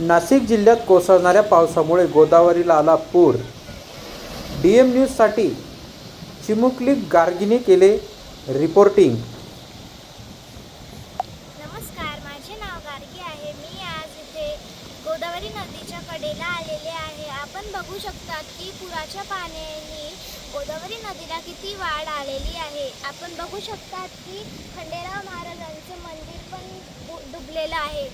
नाशिक जिल्ह्यात कोसळणाऱ्या पावसामुळे गोदावरीला आला पूर. डी एम न्यूजसाठी चिमुकली गार्गीने केले रिपोर्टिंग. नमस्कार माझे नाव गार्गी आहे. मी आज इथे गोदावरी नदीच्या कडेला आलेले आहे. आपण बघू शकता की पुराच्या पाण्याने गोदावरी नदीला किती वाढ आलेली आहे. आपण बघू शकता की खंडेराव महाराजांचं मंदिर पण डुबलेलं आहे.